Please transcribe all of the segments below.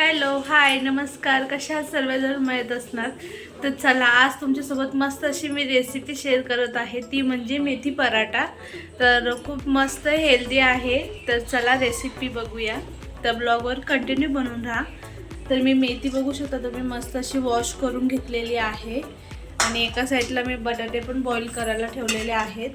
Hello hi नमस्कार. कशा सर्वजण? माहीत असणार? तर चला आज तुमच्यासोबत मस्त अशी मी रेसिपी शेअर करत आहे. ती म्हणजे मेथी पराठा. तर खूप मस्त हेल्दी आहे. तर चला रेसिपी बघूया. तर ब्लॉगवर कंटिन्यू बनवून राहा. तर मी मेथी बघू शकता तुम्ही मस्त अशी वॉश करून घेतलेली आहे. आणि एका साईडला मी बटाटे पण बॉईल करायला ठेवलेले आहेत.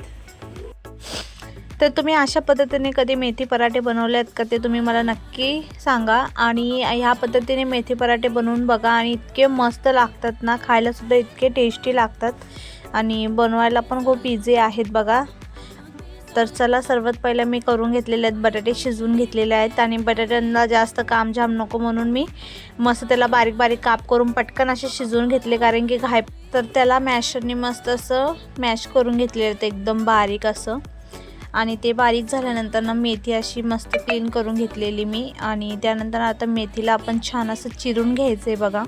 तर तुम्ही अशा पद्धतीने कधी मेथी पराठे बनवले आहेत का ते तुम्ही मला नक्की सांगा. आणि ह्या पद्धतीने मेथी पराठे बनवून बघा आणि इतके मस्त लागतात ना खायलासुद्धा इतके टेस्टी लागतात. आणि बनवायला पण खूप इझी आहेत बघा. तर चला सर्वात पहिलं मी करून घेतलेले आहेत बटाटे शिजवून घेतलेले आहेत. आणि बटाट्यांना जास्त कामझाम नको म्हणून मी मस्त त्याला बारीक बारीक काप करून पटकन असे शिजवून घेतले. कारण की घाय तर त्याला मॅशरने मस्त असं मॅश करून घेतलेलं आहेत एकदम बारीक असं. आणि ते बारीक झाल्यानंतर ना मेथी अशी मस्त क्लीन करून घेतलेली मी. आणि त्यानंतर आता मेथीला आपण छान असं चिरून घ्यायचं आहे बघा.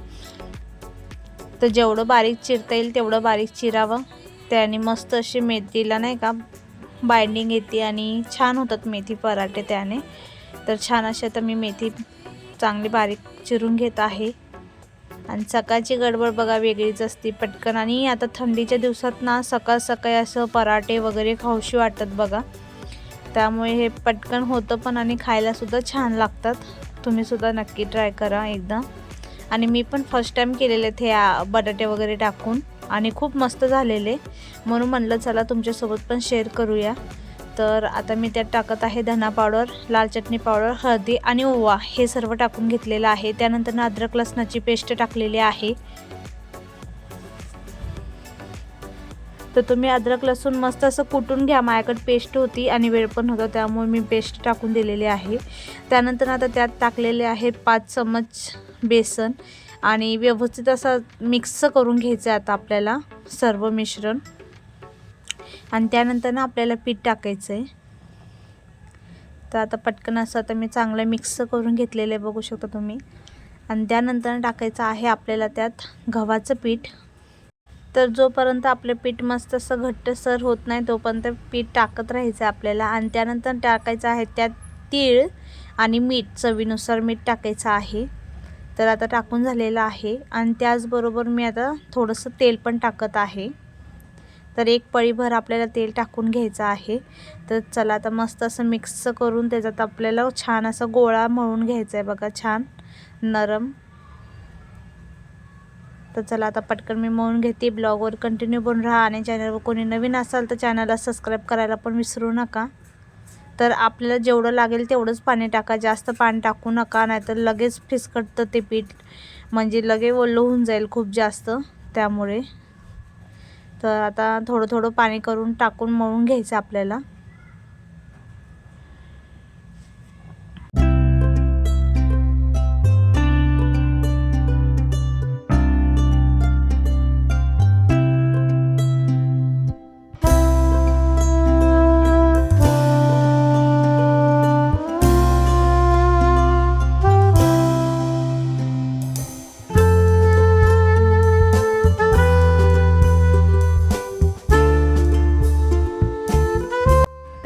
तर जेवढं बारीक चिरता येईल तेवढं बारीक चिरावं. त्याने मस्त अशी मेथीला नाही का बाइंडिंग येते आणि छान होतात मेथी पराठे त्याने. तर छान अशी आता मी मेथी चांगली बारीक चिरून घेत आहे. आणि सकाळची गडबड बघा वेगळीच असते पटकन. आणि आता थंडीच्या दिवसात ना सकाळ सकाळी असं पराठे वगैरे खाऊशी वाटतात बघा. त्यामुळे हे पटकन होतं पण आणि खायलासुद्धा छान लागतात. तुम्हीसुद्धा नक्की ट्राय करा एकदा. आणि मी पण फर्स्ट टाईम केलेले ते बटाटे वगैरे टाकून. आणि खूप मस्त झालेले. म्हणून म्हणलं चला तुमच्यासोबत पण शेअर करूया. तर आता मी त्यात टाकत आहे धना पावडर लाल चटणी पावडर हळदी आणि ओवा. हे सर्व टाकून घेतलेलं आहे. त्यानंतर ना अद्रक लसणाची पेस्ट टाकलेली आहे. तर तुम्ही अद्रक लसूण मस्त असं कुटून घ्या. माझ्याकडे पेस्ट होती आणि वेळ पण होता त्यामुळे मी पेस्ट टाकून दिलेली आहे. त्यानंतर आता त्यात टाकलेले आहे पाच चमच बेसन आणि व्यवस्थित असं मिक्स करून घ्यायचं आहे आता आपल्याला सर्व मिश्रण. आणि त्यानंतर ना आपल्याला पीठ टाकायचं आहे तर आता पटकन असं आता मी चांगलं मिक्स करून घेतलेलं आहे बघू शकता तुम्ही. आणि त्यानंतर टाकायचं आहे आपल्याला त्यात गव्हाचं पीठ. तर जोपर्यंत आपलं पीठ मस्त असं घट्टसर होत नाही तोपर्यंत पीठ टाकत राहायचं आहे आपल्याला. आणि त्यानंतर टाकायचं आहे त्यात तीळ आणि मीठ चवीनुसार मीठ टाकायचं आहे. तर आता टाकून झालेलं आहे. आणि त्याचबरोबर मी आता थोडंसं तेल पण टाकत आहे. तर एक पळीभर आपल्याला तेल टाकून घ्यायचं आहे. तर चला आता मस्त असं मिक्स करून त्याच्यात आपल्याला छान असा गोळा मळून घ्यायचा आहे बघा छान. नरम. तर चला आता पटकन मी मळून घेते. ब्लॉगवर कंटिन्यू बनून राहा आणि चॅनलवर कोणी नवीन असाल तर चॅनलला सबस्क्राईब करायला पण विसरू नका. तर आपल्याला जेवढं लागेल तेवढंच पाणी टाका. जास्त पाणी टाकू नका नाहीतर लगेच फिसकटतं ते पीठ. म्हणजे लगे ओलं होऊन जाईल खूप जास्त त्यामुळे. तर आता थोडं थोडं पाणी करून टाकून मळून घ्यायचं आपल्याला.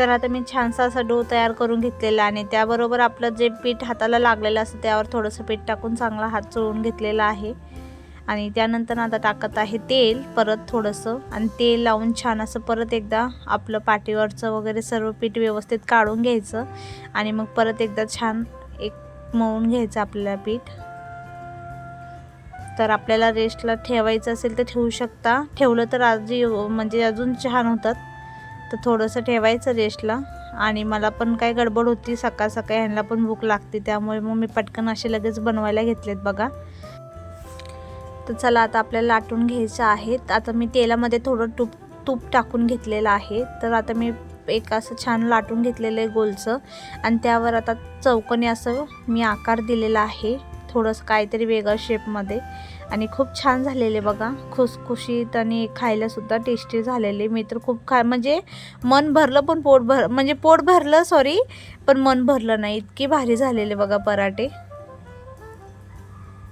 तर आता मी छानसा असा डो तयार करून घेतलेला आणि त्याबरोबर आपलं जे पीठ हाताला लागलेलं असतं त्यावर थोडंसं पीठ टाकून चांगला हात चोळून घेतलेला आहे. आणि त्यानंतर आता टाकत आहे तेल परत थोडंसं. आणि तेल लावून छान असं परत एकदा आपलं पाठीवरचं वगैरे सर्व पीठ व्यवस्थित काढून घ्यायचं. आणि मग परत एकदा छान एक मळून घ्यायचं आपल्याला पीठ. तर आपल्याला रेस्टला ठेवायचं असेल तर ठेवू शकता. ठेवलं तर आजी म्हणजे अजून छान होतात. तर थोडंसं ठेवायचं रेस्टला. आणि मला पण काय गडबड होती सकाळ सकाळी ह्यांना पण भूक लागते त्यामुळे मग मी पटकन असे लगेच बनवायला घेतलेत बघा. तर चला आता आपल्याला लाटून घ्यायचं आहे. आता मी तेलामध्ये थोडं तूप तूप टाकून घेतलेलं आहे. तर आता मी एक असं छान लाटून घेतलेलं आहे गोलचं. आणि त्यावर आता चौकोनी असं मी आकार दिलेला आहे थोडंसं काहीतरी वेगळं शेपमध्ये आणि खूप छान झालेले बघा. खुसखुशीत आणि खायलासुद्धा टेस्टी झालेले. मी तर खूप खा म्हणजे मन भरलं पण पोट भर म्हणजे पोट भरलं सॉरी पण मन भरलं नाही. इतकी भारी झालेले बघा पराठे.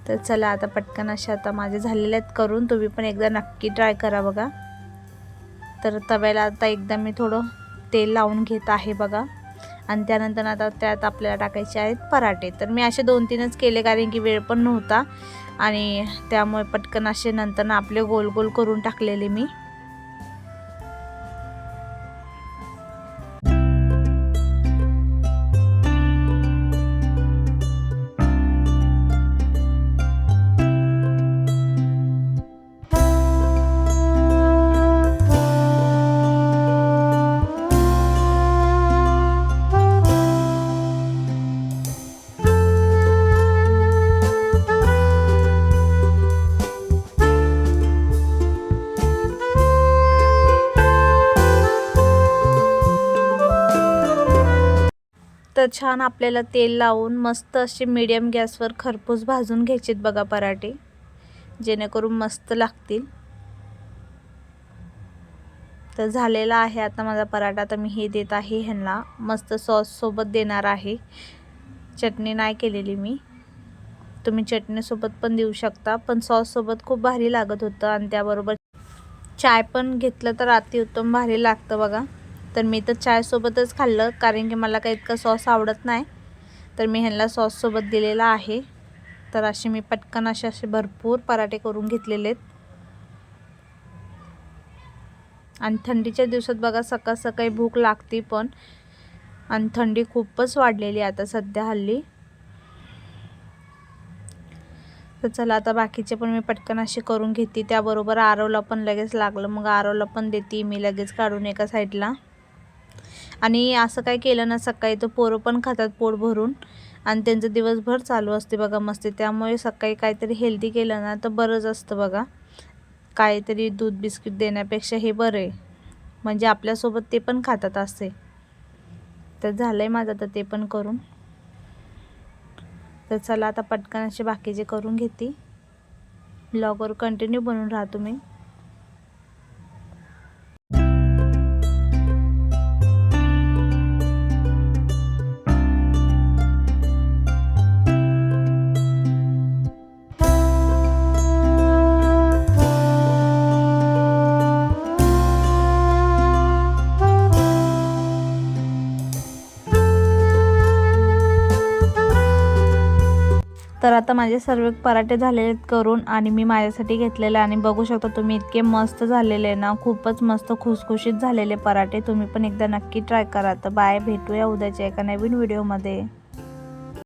तर चला आता पटकन असे आता माझे झालेले आहेत. करून तुम्ही पण एकदा नक्की ट्राय करा बघा. तर तव्याला आता एकदा मी थोडं तेल लावून घेत आहे बघा. आणि त्यानंतर आता त्यात आपल्याला टाकायचे आहेत पराठे. तर मी असे दोन तीनच केले कारण की वेळ पण नव्हता. आणि त्यामुळे पटकन असे नंतर ना आपले गोल गोल करून टाकलेले मी. तर छान आपल्याला तेल लावून मस्त असे मीडियम गॅसवर खरपूस भाजून घ्यायचेत बघा पराठे. जेणेकरून मस्त लागतील. तर झालेला आहे आता माझा पराठा. तर मी हे देत आहे ह्यांना. मस्त सॉससोबत देणार आहे. चटणी नाही केलेली मी. तुम्ही चटणीसोबत पण देऊ शकता. पण सॉससोबत खूप भारी लागत होतं आणि त्याबरोबर चाय पण घेतलं तर अतिउत्तम भारी लागतं बघा. तर मी तर चायसोबतच खाल्लं कारण की मला काही इतका सॉस आवडत नाही. तर मी ह्यांना सॉससोबत दिलेला आहे. तर असे मी पटकन असे असे भरपूर पराठे करून घेतलेले आहेत. आणि थंडीच्या दिवसात बघा सकाळ सकाळी भूक लागते पण. आणि थंडी खूपच वाढलेली आहे आता सध्या हल्ली. तर चला आता बाकीचे पण मी पटकन असे करून घेते. त्याबरोबर आरवला पण लगेच लागलं. मग आरवला पण देते मी लगेच काढून एका साईडला. आणि असं काय केलं ना सकाळी तर पोरं पण खातात पोट भरून आणि त्यांचं दिवसभर चालू असते बघा मस्ती. त्यामुळे सकाळी काहीतरी हेल्दी केलं ना तर बरंच असतं बघा. काहीतरी दूध बिस्किट देण्यापेक्षा हे बरं आहे. म्हणजे आपल्यासोबत ते पण खातात असे. तर झालं आहे माझं तर ते पण करून. तर चला आता पटकन असे बाकीचे करून घेते. ब्लॉगवर कंटिन्यू बनून राहा तुम्ही. तर आता माझे सर्व पराठे झालेले करून आणि मी माझ्यासाठी घेतलेले आणि बघू शकता तुम्ही इतके मस्त झालेले ना. खूपच मस्त खुसखुशीत झालेले पराठे. तुम्ही पण एकदा नक्की ट्राय करा. तर बाय भेटूया उद्याच्या एका नवीन व्हिडिओमध्ये